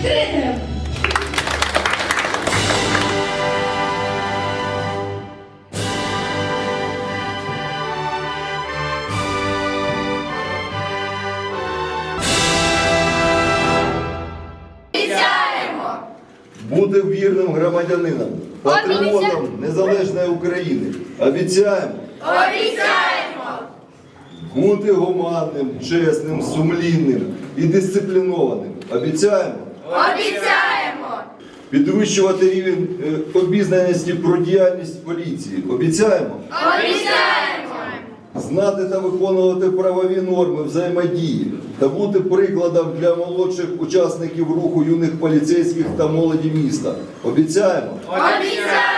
відкритим! Бути вірним громадянином, патріотом незалежної України. Обіцяємо. Обіцяємо. Бути гуманним, чесним, сумлінним і дисциплінованим. Обіцяємо. Обіцяємо! Підвищувати рівень е, обізнаності про діяльність поліції. Обіцяємо. Обіцяємо! Знати та виконувати правові норми взаємодії та бути прикладом для молодших учасників руху юних поліцейських та молоді міста. Обіцяємо. Обіцяємо!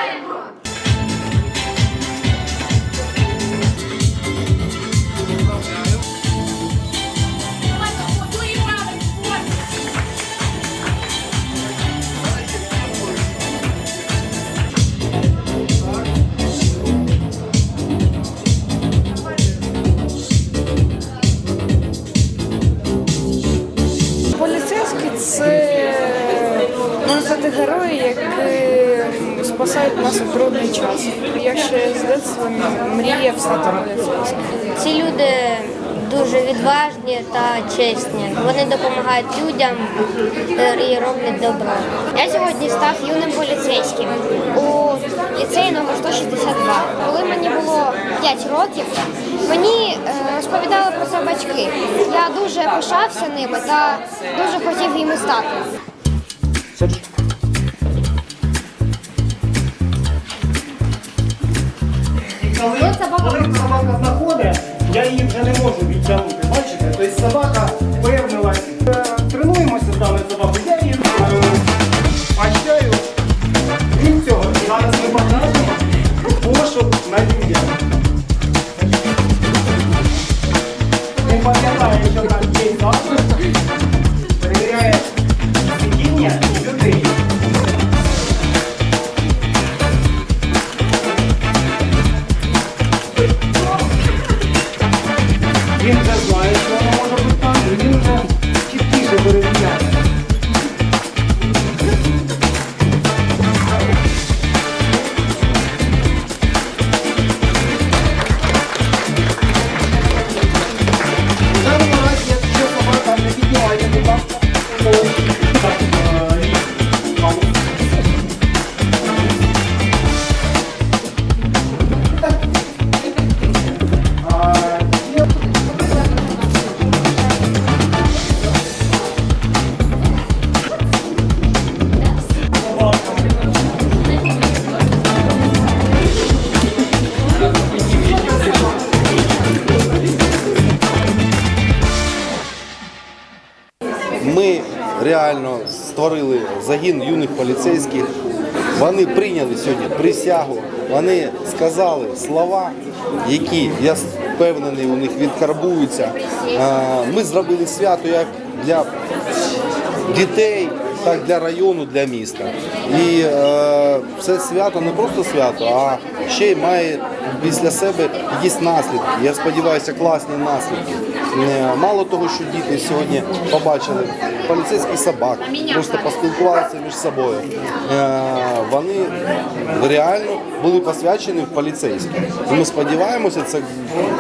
Спасають нас у трудний час. Я ще з дитинства мріяв стати поліцейським. Ці люди дуже відважні та чесні. Вони допомагають людям е, і роблять добро. Я сьогодні став юним поліцейським у ліцеї номер 162. Коли мені було 5 років, мені е, розповідали про це батьки. Я дуже пишався ними та дуже хотів їм стати. Я не можу. Бачите? dreams as. Ми реально створили загін юних поліцейських. Вони прийняли сьогодні присягу. Вони сказали слова, які я впевнений, у них відкарбуються. Ми зробили свято як для дітей, так для району, для міста. І е, це свято не просто свято, а ще й має після себе якісь наслідки. Я сподіваюся, класні наслідки. Е, Мало того, що діти сьогодні побачили поліцейських собак, просто поспілкувалися між собою. Е, Вони реально були посвячені в поліцейські. Ми сподіваємося, це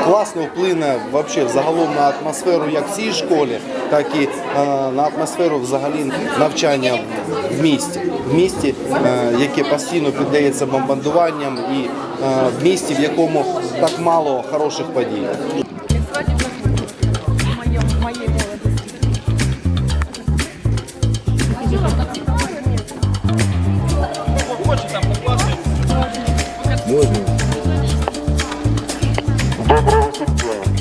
класно вплине вообще загалом на атмосферу як в цій школі, так і е, на атмосферу взагалі навчання в місті, в місті, яке постійно піддається бомбардуванням, і в місті, в якому так мало хороших подій. Доброго сутра.